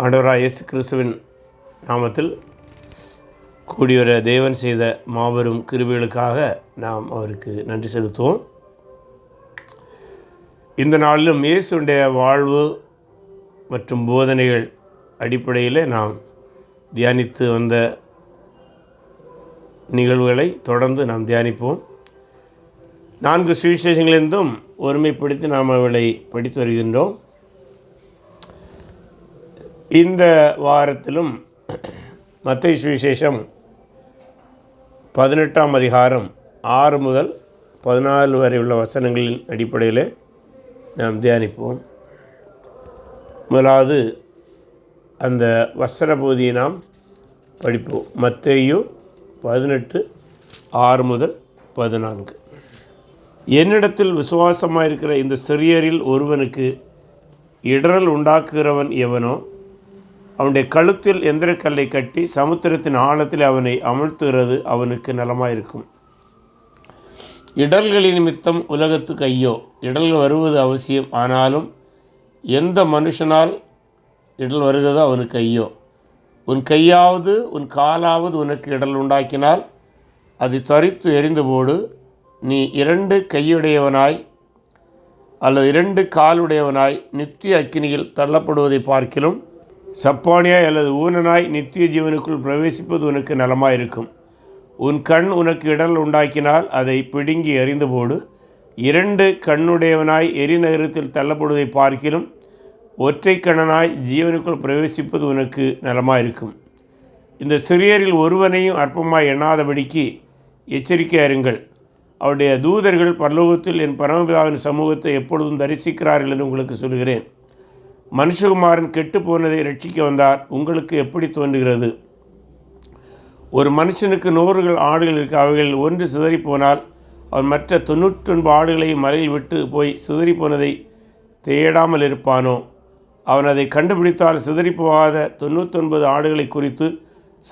ஆண்டவராக இயேசு கிறிஸ்துவின் நாமத்தில் கூடியவர தேவன் செய்த மாபெரும் கிருபிகளுக்காக நாம் அவருக்கு நன்றி செலுத்துவோம். இந்த நாளிலும் இயேசுடைய வாழ்வு மற்றும் போதனைகள் அடிப்படையில் நாம் தியானித்து வந்த நிகழ்வுகளை தொடர்ந்து நாம் தியானிப்போம். நான்கு சுவிசேஷங்களிலிருந்தும் ஒருமைப்படுத்தி நாம் அவளை படித்து வருகின்றோம். இந்த வாரத்திலும் மத்திய சுவிசேஷம் பதினெட்டாம் அதிகாரம் ஆறு முதல் பதினாலு வரை உள்ள வசனங்களின் அடிப்படையில் நாம் தியானிப்போம். முதலாவது அந்த வசன பகுதியை நாம் படிப்போம். மத்தேயு பதினெட்டு ஆறு முதல் பதினான்கு. என்னிடத்தில் விசுவாசமாக இருக்கிற இந்த சிறியரில் ஒருவனுக்கு இடரல் உண்டாக்குகிறவன் எவனோ அவனுடைய கழுத்தில் எந்திரக்கல்லை கட்டி சமுத்திரத்தின் ஆழத்தில் அவனை அமழ்த்துகிறது அவனுக்கு நலமாயிருக்கும். இடல்களின் நிமித்தம் உலகத்துக்கு ஐயோ இடல் வருவது அவசியம். ஆனாலும் எந்த மனுஷனால் இடல் வருகிறதோ அவனுக்கு ஐயோ உன் கையாவது உன் காலாவது உனக்கு இடல் உண்டாக்கினால் அதை தரித்து எரிந்து போடு நீ இரண்டு கையுடையவனாய் அல்லது இரண்டு காலுடையவனாய் நித்திய அக்கினியில் தள்ளப்படுவதை பார்க்கிலும் சப்பானியாய் அல்லது ஊனனாய் நித்திய ஜீவனுக்குள் பிரவேசிப்பது உனக்கு நலமாயிருக்கும். உன் கண் உனக்கு இடல் உண்டாக்கினால் அதை பிடுங்கி எறிந்து போடு இரண்டு கண்ணுடையவனாய் எரிநகரத்தில் தள்ளப்படுவதை பார்க்கிலும் ஒற்றை கண்ணனாய் ஜீவனுக்குள் பிரவேசிப்பது உனக்கு நலமாயிருக்கும். இந்த சிறியரில் ஒருவனையும் அற்பமாய் எண்ணாதபடிக்கு எச்சரிக்கை அறிங்கள் அவருடைய தூதர்கள் பரலோகத்தில் என் பரமபிதாவின் சமூகத்தை எப்பொழுதும் தரிசிக்கிறார்கள் என்று உங்களுக்கு சொல்கிறேன் மனுஷகுமாரன் கெட்டு போனதை ரட்சிக்க வந்தார். உங்களுக்கு எப்படி தோன்றுகிறது? ஒரு மனுஷனுக்கு நூறுகள் ஆடுகள் இருக்க. அவைகள் ஒன்று சிதறி போனால் அவன் மற்ற தொண்ணூற்றொன்பது ஆடுகளை மலையில் விட்டு போய் சிதறி போனதை தேடாமல் இருப்பானோ? அவன் அதை கண்டுபிடித்தால் சிதறி போகாத தொண்ணூற்றொன்பது ஆடுகளை குறித்து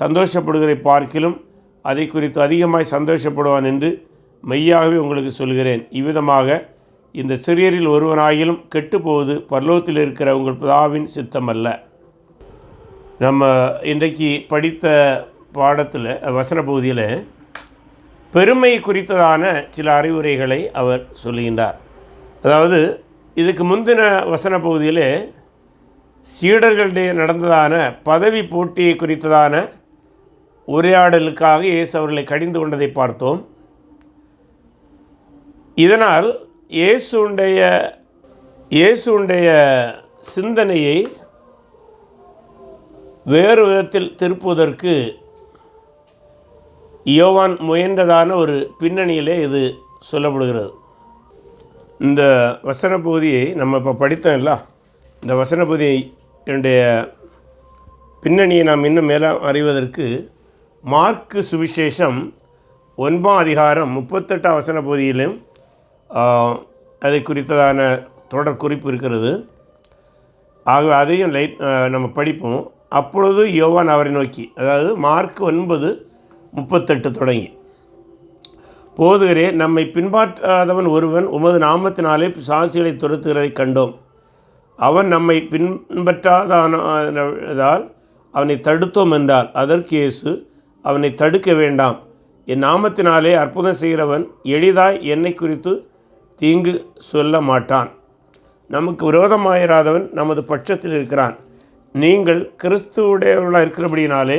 சந்தோஷப்படுவதை பார்க்கிலும் அதை குறித்து அதிகமாய் சந்தோஷப்படுவான் என்று மெய்யாகவே உங்களுக்கு சொல்கிறேன். இவ்விதமாக இந்த சிறியரில் ஒருவனாயிலும் கெட்டுப்போவது பரலோகத்தில் இருக்கிற உங்கள் பிதாவின் சித்தமல்ல. நம்ம இன்றைக்கு படித்த பாடத்தில் வசன பகுதியில் பெருமை குறித்ததான சில அறிவுரைகளை அவர் சொல்லுகின்றார். அதாவது இதுக்கு முந்தின வசன பகுதியில் சீடர்களிடையே நடந்ததான பதவி போட்டியை குறித்ததான உரையாடலுக்காக இயேசு அவர்களை கடிந்து கொண்டதை பார்த்தோம். இதனால் இயேசுடைய இயேசுடைய சிந்தனையை வேறு விதத்தில் திருப்புவதற்கு யோவான் முயன்றதான ஒரு பின்னணியிலே இது சொல்லப்படுகிறது. இந்த வசன பகுதியை நம்ம இப்போ படித்தோம் இல்லை? இந்த வசன பகுதியை என்னுடைய பின்னணியை நாம் இன்னும் மேலே அறிவதற்கு மார்க்கு சுவிசேஷம் ஒன்பாம் அதிகாரம் முப்பத்தெட்டாம் வசன பகுதியிலும் அதை குறித்ததான தொடர் குறிப்பு இருக்கிறது. ஆகவே அதையும் லைட் நம்ம படிப்போம். அப்பொழுது யோவான் அவரை நோக்கி அதாவது மார்க் ஒன்பது முப்பத்தெட்டு தொடங்கி போதுகிறே நம்மை பின்பற்றாதவன் ஒருவன் உமது நாமத்தினாலே சாசிகளை துரத்துகிறதை கண்டோம். அவன் நம்மை பின்பற்றாதானதால் அவனை தடுத்தோம் என்றால் அதற்கு இயேசு அவனை தடுக்க வேண்டாம். என் நாமத்தினாலே அற்புதம் செய்கிறவன் எளிதாய் என்னை குறித்து தீங்கு சொல்ல மாட்டான். நமக்கு விரோதமாயிராதவன் நமது பட்சத்தில் இருக்கிறான். நீங்கள் கிறிஸ்துவுடையவர்களாக இருக்கிறபடினாலே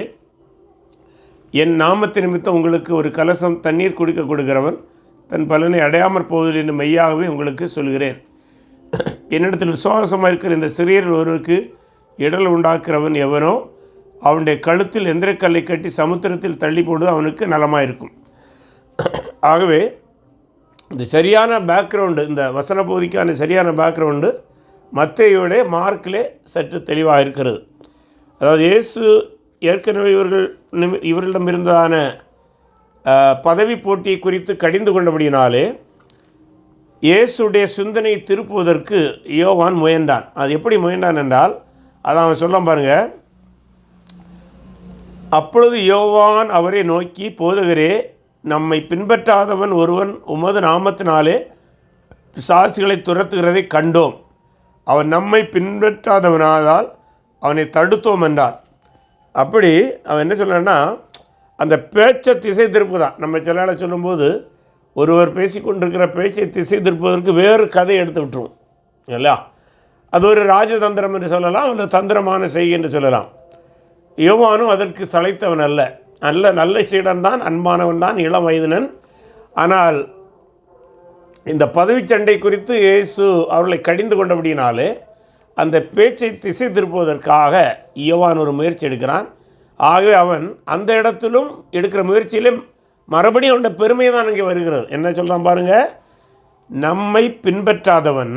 என் நாமத்தை நிமித்தம் உங்களுக்கு ஒரு கலசம் தண்ணீர் குடிக்க கொடுக்கிறவன் தன் பலனை அடையாமற் போவதில் என்று மெய்யாகவே உங்களுக்கு சொல்கிறேன். என்னிடத்தில் விசுவாசமாக இருக்கிற இந்த சிறியர் ஒருவருக்கு இடல் உண்டாக்குறவன் எவனோ அவனுடைய கழுத்தில் எந்திரக்கல்லை கட்டி சமுத்திரத்தில் தள்ளி போடுவது அவனுக்கு நலமாயிருக்கும். ஆகவே இந்த சரியான பேக்ரவுண்டு இந்த வசன பகுதிக்கான சரியான பேக்ரவுண்டு மத்தையோடைய மார்க்கிலே சற்று தெளிவாக இருக்கிறது. அதாவது இயேசு ஏற்கனவே இவர்கள் இவர்களிடம் இருந்ததான பதவி போட்டியை குறித்து கடிந்து கொண்டபடினாலே இயேசுடைய சிந்தனையை திருப்புவதற்கு யோவான் முயன்றான். அது எப்படி முயன்றான் என்றால் அதை அவன் சொல்ல பாருங்கள் அப்பொழுது யோவான் அவரை நோக்கி போதகரே நம்மை பின்பற்றாதவன் ஒருவன் உமது நாமத்தினாலே பிசாசுகளை துரத்துகிறதை கண்டோம். அவன் நம்மை பின்பற்றாதவனாதால் அவனை தடுத்தோம் என்றார். அப்படி அவன் என்ன சொல்கிறான்னா அந்த பேச்சை திசை திருப்பு தான். நம்ம சிலால சொல்லும்போது ஒருவர் பேசி கொண்டிருக்கிற பேச்சை திசை திருப்புவதற்கு வேறு கதை எடுத்து விட்டுருவோம். இல்லையா? அது ஒரு ராஜதந்திரம் என்று சொல்லலாம் அல்லது தந்திரமான செய்கை என்று சொல்லலாம். யோவானும் அதற்கு சளைத்தவன் அல்ல. நல்ல நல்ல சீடன் தான் அன்பானவன் தான் இளம் வயதினன். ஆனால் இந்த பதவிச் சண்டை குறித்து இயேசு அவர்களை கடிந்து கொண்டபடினாலே அந்த பேச்சை திசை திருப்புவதற்காக யோவான் ஒரு முயற்சி எடுக்கிறான். ஆகவே அவன் அந்த இடத்திலும் எடுக்கிற முயற்சியிலும் மறுபடியும் அவனுடைய பெருமை தான் இங்கே வருகிறது. என்ன சொல்கிறான் பாருங்கள் நம்மை பின்பற்றாதவன்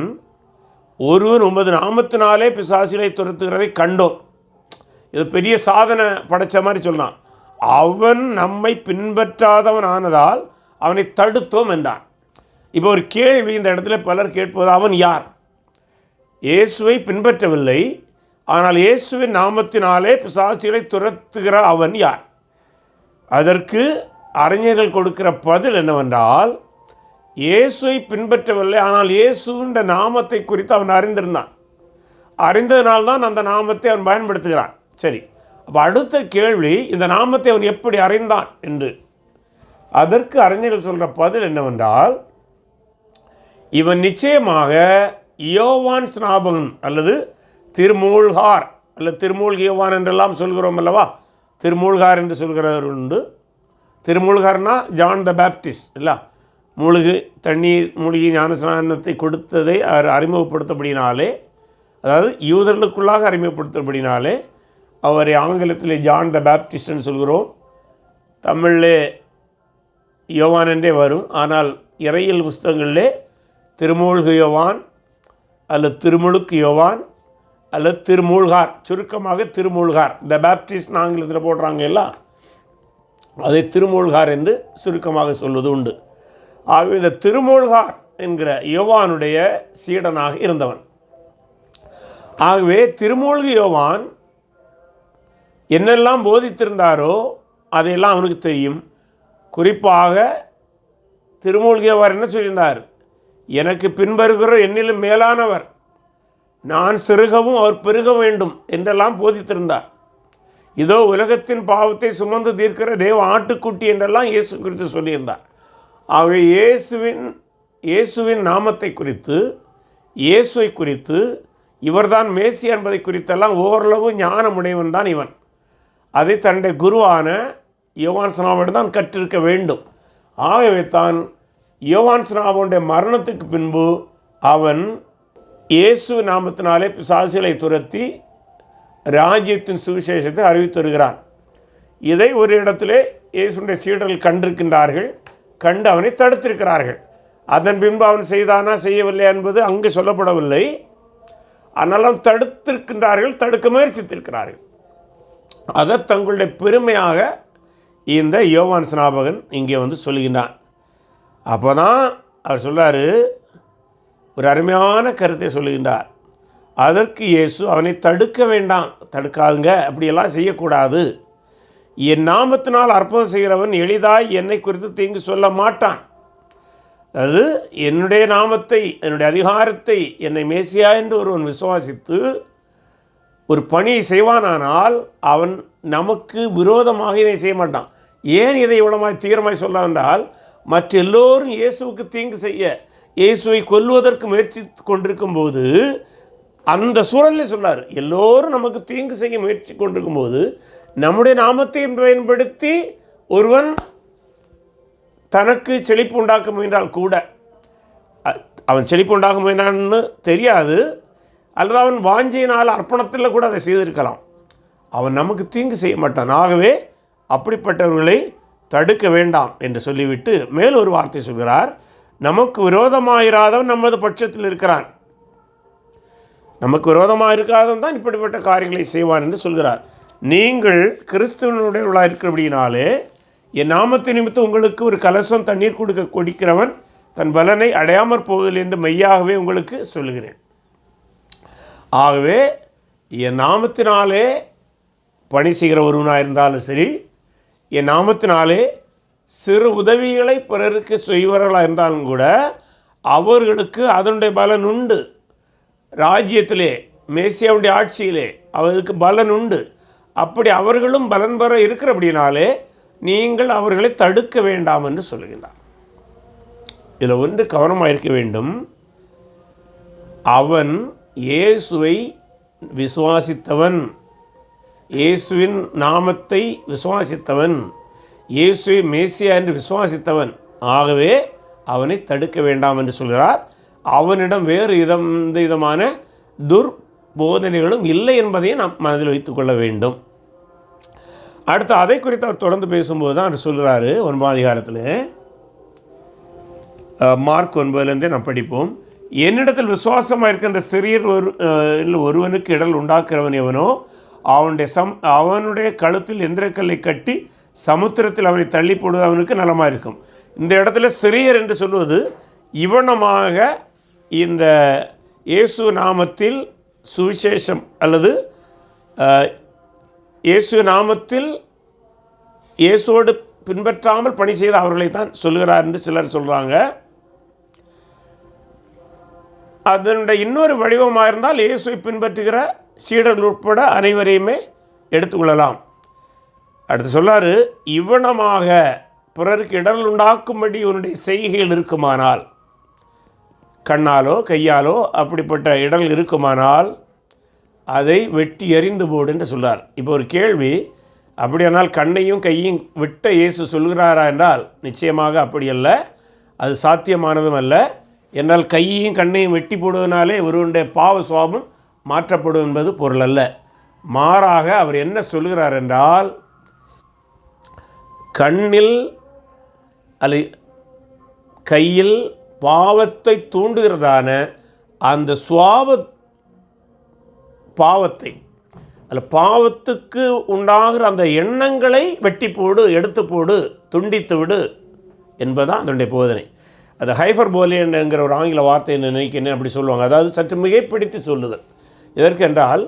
ஒருவன் உமது நாமத்தினாலே பிசாசிலை துரத்துகிறதை கண்டோம். இது பெரிய சாதனை படைச்ச மாதிரி சொல்லலாம் அவன் நம்மை பின்பற்றாதவன் ஆனதால் அவனை தடுத்தோம் என்றான். இப்போ ஒரு கேள்வி இந்த இடத்துல பலர் கேட்பது அவன் யார்? இயேசுவை பின்பற்றவில்லை ஆனால் இயேசுவின் நாமத்தினாலே பிசாசிகளை துரத்துகிற அவன் யார்? அதற்கு அறிஞர்கள் கொடுக்கிற பதில் என்னவென்றால் இயேசுவை பின்பற்றவில்லை ஆனால் இயேசுன்ற நாமத்தை குறித்து அவன் அறிந்திருந்தான். அறிந்ததினால்தான் அந்த நாமத்தை அவன் பயன்படுத்துகிறான். சரி. அப்போ அடுத்த கேள்வி இந்த நாமத்தை அவன் எப்படி அறிந்தான் என்று. அதற்கு அறிஞர்கள் சொல்கிற பதில் என்னவென்றால் இவன் நிச்சயமாக யோவான் ஸ்நாபகன் அல்லது திருமூழ்கார் அல்லது திருமூழ்கி யோவான் என்றெல்லாம் சொல்கிறோம் அல்லவா? திருமூழ்கார் என்று சொல்கிறவர் உண்டு. திருமூழ்கார்னா ஜான் த பேப்டிஸ்ட் இல்லை? மூழ்கு தண்ணீர் மூழ்கி ஞானஸ்நானத்தை கொடுத்ததை அவர் அறிமுகப்படுத்தபடினாலே அதாவது யூதர்களுக்குள்ளாக அறிமுகப்படுத்தபடினாலே அவரை ஆங்கிலத்தில் ஜான் த பேப்டிஸ்ட்னு சொல்கிறோம். தமிழில் யோவான் என்றே வரும். ஆனால் இறையியல் புஸ்தகங்களிலே திருமூழ்கு யோவான் அல்லது திருமுழுக்கு யோவான் அல்லது திருமூழ்கார் சுருக்கமாக திருமூழ்கார். த பேப்டிஸ்ட் ஆங்கிலத்தில் போடுறாங்க எல்லாம் அதை திருமூழ்கார் என்று சுருக்கமாக சொல்வது உண்டு. ஆகவே இந்த திருமூழ்கார் என்கிற யோவானுடைய சீடனாக இருந்தவன். ஆகவே திருமூழ்கு யோவான் என்னெல்லாம் போதித்திருந்தாரோ அதையெல்லாம் அவனுக்கு தெரியும். குறிப்பாக திருமூழ்கியவர் என்ன சொல்லியிருந்தார்? எனக்கு பின்வருகிற என்னிலும் மேலானவர். நான் சிறுகவும் அவர் பெருக வேண்டும் என்றெல்லாம் போதித்திருந்தார். இதோ உலகத்தின் பாவத்தை சுமந்து தீர்க்கிற தேவ ஆட்டுக்குட்டி என்றெல்லாம் இயேசு குறித்து சொல்லியிருந்தார். ஆகவே இயேசுவின் இயேசுவின் நாமத்தை குறித்து இயேசுவை குறித்து இவர்தான் மேசி என்பதை குறித்தெல்லாம் ஓரளவு ஞானமுடையவன் தான் இவன். அதை தன்னுடைய குருவான யோவான் ஸ்நாபன் தான் கற்றிருக்க வேண்டும். ஆகவே தான் யோவான் ஸ்நாபனுடைய மரணத்துக்கு பின்பு அவன் இயேசு நாமத்தினாலே பிசாசிகளை துரத்தி ராஜ்யத்தின் சுவிசேஷத்தை அறிவித்து வருகிறான். இதை ஒரு இடத்திலே இயேசுடைய சீடர்கள் கண்டிருக்கின்றார்கள் கண்டு அவனை தடுத்திருக்கிறார்கள். அதன் பின்பு அவன் செய்தானா செய்யவில்லை என்பது அங்கு சொல்லப்படவில்லை. ஆனாலும் தடுத்திருக்கின்றார்கள் தடுக்க முயற்சித்திருக்கிறார்கள். அதை தங்களுடைய பெருமையாக இந்த யோவான் ஸ்நாபகன் இங்கே வந்து சொல்லுகின்றான். அப்போ தான் அவர் சொல்கிறார் ஒரு அருமையான கருத்தை சொல்லுகின்றார். அதற்கு இயேசு அவனை தடுக்க வேண்டாம் தடுக்காதுங்க அப்படியெல்லாம் செய்யக்கூடாது. என் நாமத்தினால் அற்புதம் செய்கிறவன் எளிதாய் என்னை குறித்து தீங்கு சொல்ல மாட்டான். அது என்னுடைய நாமத்தை என்னுடைய அதிகாரத்தை என்னை மேசியா என்று ஒருவன் விசுவாசித்து ஒரு பணியை செய்வானானால் அவன் நமக்கு விரோதமாக இதை செய்ய மாட்டான். ஏன் இதை இவ்வளமாய் தீவிரமாய் சொல்ல என்றால் மற்ற எல்லோரும் இயேசுவுக்கு தீங்கு செய்ய இயேசுவை கொல்வதற்கு முயற்சி கொண்டிருக்கும் போது அந்த சூழலில் சொன்னார் எல்லோரும் நமக்கு தீங்கு செய்ய முயற்சி கொண்டிருக்கும் போது நம்முடைய நாமத்தை பயன்படுத்தி ஒருவன் தனக்கு செழிப்பு உண்டாக்க முயன்றால் கூட அவன் செழிப்பு உண்டாக முயன்றான்னு தெரியாது அல்லது அவன் வாஞ்சியினால் அர்ப்பணத்தில் கூட அதை செய்திருக்கலாம். அவன் நமக்கு தீங்கு செய்ய மாட்டான். ஆகவே அப்படிப்பட்டவர்களை தடுக்க வேண்டாம் என்று சொல்லிவிட்டு மேல் ஒரு வார்த்தை சொல்கிறார். நமக்கு விரோதமாயிராதவன் நமது பட்சத்தில் இருக்கிறான். நமக்கு விரோதமாக இருக்காதவன் தான் இப்படிப்பட்ட காரியங்களை செய்வான் என்று சொல்கிறார். நீங்கள் கிறிஸ்துவனுடையவர்களாக இருக்கிறபடினாலே என் நாமத்தை நிமித்தம் உங்களுக்கு ஒரு கலசம் தண்ணீர் கொடுக்க கொடுக்கிறவன் தன் பலனை அடையாமற் போவதில்லை என்று மெய்யாகவே உங்களுக்கு சொல்லுகிறேன். ஆகவே என் நாமத்தினாலே பணி செய்கிற ஒருவனாக இருந்தாலும் சரி என் நாமத்தினாலே சிறு உதவிகளை பிறருக்கு செய்வர்களாக இருந்தாலும் கூட அவர்களுக்கு அதனுடைய பலன் உண்டு. ராஜ்யத்திலே மேசியாவுடைய ஆட்சியிலே அவருக்கு பலன் உண்டு. அப்படி அவர்களும் பலன் பெற இருக்கிறபடினாலே நீங்கள் அவர்களை தடுக்க வேண்டாம் என்று சொல்லுகின்றார் இதில் ஒன்று கவனமாக இருக்க வேண்டும். அவன் இயேசுவை விசுவாசித்தவன். இயேசுவின் நாமத்தை விசுவாசித்தவன். இயேசுவை மேசியா என்று விசுவாசித்தவன். ஆகவே அவனை தடுக்க வேண்டாம் என்று சொல்கிறார். அவனிடம் வேறு இதம் இந்த விதமான துர்போதனைகளும் இல்லை என்பதையும் நாம் மனதில் வைத்துக்கொள்ள வேண்டும். அடுத்து அதை குறித்து அவர் தொடர்ந்து பேசும்போது தான் அவர் சொல்கிறாரு ஒன்பதாம் அதிகாரத்தில். மார்க் ஒன்பதுலேருந்தே நாம் படிப்போம். என்னிடத்தில் விசுவாசமாக இருக்க அந்த சிறியர் ஒரு இல்லை ஒருவனுக்கு இடல் உண்டாக்குறவன் எவனோ அவனுடைய சம் அவனுடைய கழுத்தில் எந்திரக்கல்லை கட்டி சமுத்திரத்தில் அவனை தள்ளி போடுவது அவனுக்கு நலமாக இருக்கும் இந்த இடத்துல சிறியர் என்று சொல்வது இவனமாக இந்த இயேசு நாமத்தில் சுவிசேஷம் அல்லது இயேசு நாமத்தில் இயேசுவோடு பின்பற்றாமல் பணி செய்த அவர்களை தான் சொல்லுகிறார் என்று சிலர் சொல்கிறாங்க அதனுடைய இன்னொரு வடிவமாக இருந்தால் இயேசுவை பின்பற்றுகிற சீடர்கள் உட்பட அனைவரையுமே எடுத்துக்கொள்ளலாம். அடுத்து சொல்லாரு இவனமாக பிறருக்கு இடல் உண்டாக்கும்படி இவனுடைய செய்கைகள் இருக்குமானால் கண்ணாலோ கையாலோ அப்படிப்பட்ட இடல் இருக்குமானால் அதை வெட்டி எறிந்து போடு என்று சொல்லார். இப்போ ஒரு கேள்வி அப்படியானால் கண்ணையும் கையும் விட்ட இயேசு சொல்கிறாரா என்றால் நிச்சயமாக அப்படி அல்ல. அது சாத்தியமானதும் அல்ல. என்னால் கையையும் கண்ணையும் வெட்டி போடுவதனாலே ஒருவனுடைய பாவ சுவாபம் மாற்றப்படும் என்பது பொருள் அல்ல. மாறாக அவர் என்ன சொல்கிறார் என்றால் கண்ணில் அல்ல கையில் பாவத்தை தூண்டுகிறதான அந்த சுவாப பாவத்தை அல்ல பாவத்துக்கு உண்டாகிற அந்த எண்ணங்களை வெட்டி போடு எடுத்து போடு துண்டித்து விடு என்பதுதான் அதனுடைய போதனை. அது ஹைஃபர் போலியன்ங்கிற ஒரு ஆங்கில வார்த்தை நினைக்கிறேன் அப்படி சொல்லுவாங்க? அதாவது சற்று மிகைப்பிடித்து சொல்லுதல். எதற்கென்றால்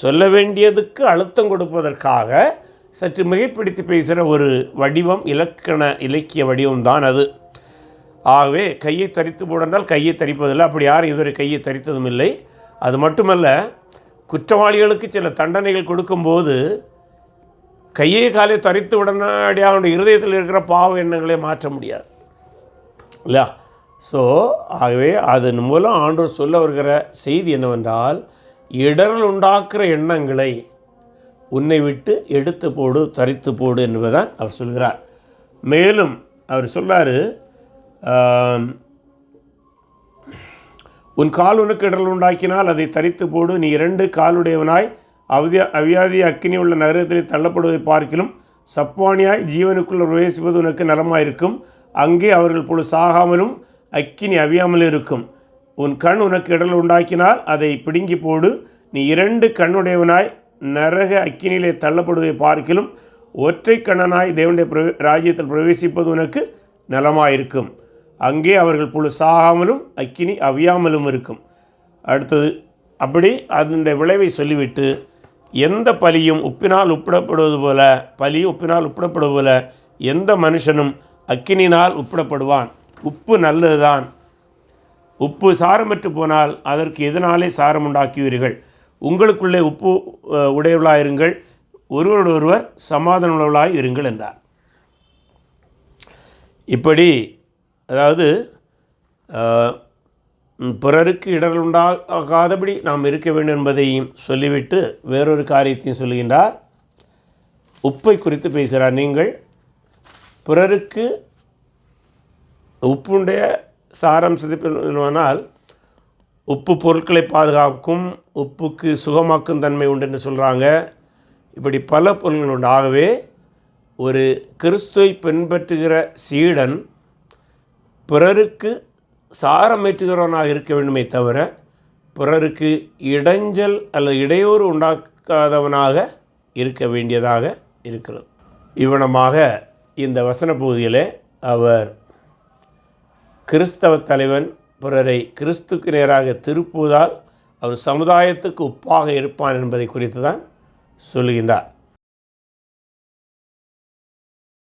சொல்ல வேண்டியதுக்கு அழுத்தம் கொடுப்பதற்காக சற்று மிகைப்பிடித்து பேசுகிற ஒரு வடிவம் இலக்கண இலக்கிய வடிவம் தான் அது. ஆகவே கையை தரித்து போடந்தால் கையை தரிப்பதில்லை. அப்படி யாரும் இதுவரை கையை தரித்ததும் இல்லை. அது மட்டுமல்ல குற்றவாளிகளுக்கு சில தண்டனைகள் கொடுக்கும்போது கையை காலை தரித்து உடனடியாக அவனுடைய இருதயத்தில் இருக்கிற பாவ எண்ணங்களை மாற்ற முடியாது. இல்லையா? ஸோ ஆகவே அதன் மூலம் ஆண்டவர் சொல்ல வருகிற செய்தி என்னவென்றால் இடரல் உண்டாக்குற எண்ணங்களை உன்னை விட்டு எடுத்து போடு தரித்து போடு என்பதுதான் அவர் சொல்கிறார். மேலும் அவர் சொல்கிறார் உன் கால் உனக்கு இடரல் உண்டாக்கினால் அதை தரித்து போடு. நீ இரண்டு காலுடையவனாய் அவதி அவியாதி அக்கினி உள்ள நகரத்தில் தள்ளப்படுவதை பார்க்கிலும் சப்பானியாய் ஜீவனுக்குள் பிரவேசிப்பது உனக்கு நலமாயிருக்கும். அங்கே அவர்கள் பொழுது சாகாமலும் அக்கினி அவியாமலும் இருக்கும். உன் கண் உனக்கு இடல் உண்டாக்கினால் அதை பிடுங்கி போடு. நீ இரண்டு கண்ணுடையவனாய் நரக அக்கினியிலே தள்ளப்படுவதை பார்க்கிலும் ஒற்றை கண்ணனாய் தேவனுடைய பிரவே ராஜ்யத்தில் பிரவேசிப்பது உனக்கு நலமாயிருக்கும். அங்கே அவர்கள் புழு சாகாமலும் அக்கினி அவியாமலும் இருக்கும். அடுத்தது அப்படி அதனுடைய விளைவை சொல்லிவிட்டு எந்த பலியும் உப்பினால் உப்பிடப்படுவது போல பலி உப்பினால் உப்பிடப்படுவது போல எந்த மனுஷனும் அக்கினினால் உப்பிடப்படுவான். உப்பு நல்லதுதான். உப்பு சாரமற்று போனால் அதற்கு எதனாலே சாரம் உண்டாக்குவீர்கள்? உங்களுக்குள்ளே உப்பு உடையவளாயிருங்கள் ஒருவரோடொருவர் சமாதான ஒருவர் இருங்கள் என்றார். இப்படி அதாவது பிறருக்கு இடர்கள் உண்டாகாதபடி நாம் இருக்க வேண்டும் என்பதையும் சொல்லிவிட்டு வேறொரு காரியத்தையும் சொல்லுகின்றார். உப்பை குறித்து பேசுகிறார் நீங்கள். பிறருக்கு உப்புடைய சாரம் சிதைப்பினால் உப்பு பொருட்களை பாதுகாக்கும் உப்புக்கு சுகமாக்கும் தன்மை உண்டு என்று சொல்கிறாங்க இப்படி பல பொருள்கள் உண்டு. ஆகவே ஒரு கிறிஸ்துவை பின்பற்றுகிற சீடன் பிறருக்கு சாரமேற்றுகிறவனாக இருக்க வேண்டுமே தவிர பிறருக்கு இடைஞ்சல் அல்லது இடையூறு உண்டாக்காதவனாக இருக்க வேண்டியதாக இருக்கிறது. இவனமாக இந்த வசன பகுதியிலே அவர் கிறிஸ்தவ தலைவன் பிறரை கிறிஸ்துக்கு நேராக திருப்புவதால் அவன் சமுதாயத்துக்கு உப்பாக இருப்பான் என்பதை குறித்து தான் சொல்லுகின்றார்.